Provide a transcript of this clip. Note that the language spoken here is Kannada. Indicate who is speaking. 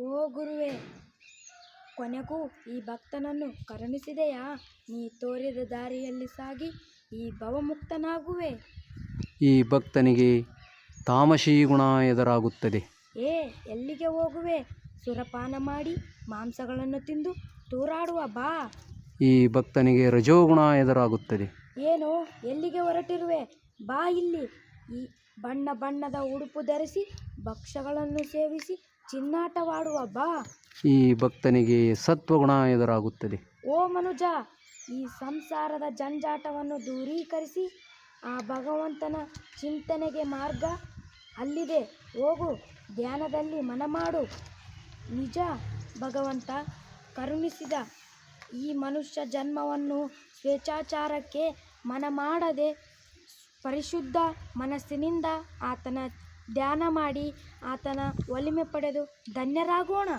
Speaker 1: ಓ ಗುರುವೇ ಕೊನೆಗೂ ಈ ಭಕ್ತನನ್ನು ಕರುಣಿಸಿದೆಯಾ? ನೀ ತೋರಿದ ದಾರಿಯಲ್ಲಿ ಸಾಗಿ ಈ ಭವಮುಕ್ತನಾಗುವೆ.
Speaker 2: ಈ ಭಕ್ತನಿಗೆ ತಾಮಸೀ ಗುಣ ಎದುರಾಗುತ್ತದೆ.
Speaker 1: ಏ ಎಲ್ಲಿಗೆ ಹೋಗುವೆ? ಸುರಪಾನ ಮಾಡಿ ಮಾಂಸಗಳನ್ನು ತಿಂದು ತೂರಾಡುವ ಬಾ.
Speaker 2: ಈ ಭಕ್ತನಿಗೆ ರಜೋಗುಣ ಎದುರಾಗುತ್ತದೆ.
Speaker 1: ಏನು ಎಲ್ಲಿಗೆ ಹೊರಟಿರುವೆ? ಬಾ ಇಲ್ಲಿ. ಈ ಬಣ್ಣ ಬಣ್ಣದ ಉಡುಪು ಧರಿಸಿ ಭಕ್ಷ್ಯಗಳನ್ನು ಸೇವಿಸಿ ಚಿನ್ನಾಟವಾಡುವ ಬಾ.
Speaker 2: ಈ ಭಕ್ತನಿಗೆ ಸತ್ವಗುಣ ಎದುರಾಗುತ್ತದೆ.
Speaker 1: ಓ ಮನುಜ ಈ ಸಂಸಾರದ ಜಂಜಾಟವನ್ನು ದೂರೀಕರಿಸಿ ಆ ಭಗವಂತನ ಚಿಂತನೆಗೆ ಮಾರ್ಗ ಅಲ್ಲಿದೆ. ಹೋಗು ಧ್ಯಾನದಲ್ಲಿ ಮನಮಾಡು. ನಿಜ ಭಗವಂತ ಕರುಣಿಸಿದ ಈ ಮನುಷ್ಯ ಜನ್ಮವನ್ನು ಸ್ವೇಚ್ಛಾಚಾರಕ್ಕೆ ಮನ ಮಾಡದೆ ಪರಿಶುದ್ಧ ಮನಸ್ಸಿನಿಂದ ಆತನ ಧ್ಯಾನ ಮಾಡಿ ಆತನ ಒಲಿಮೆ ಪಡೆದು ಧನ್ಯರಾಗೋಣ.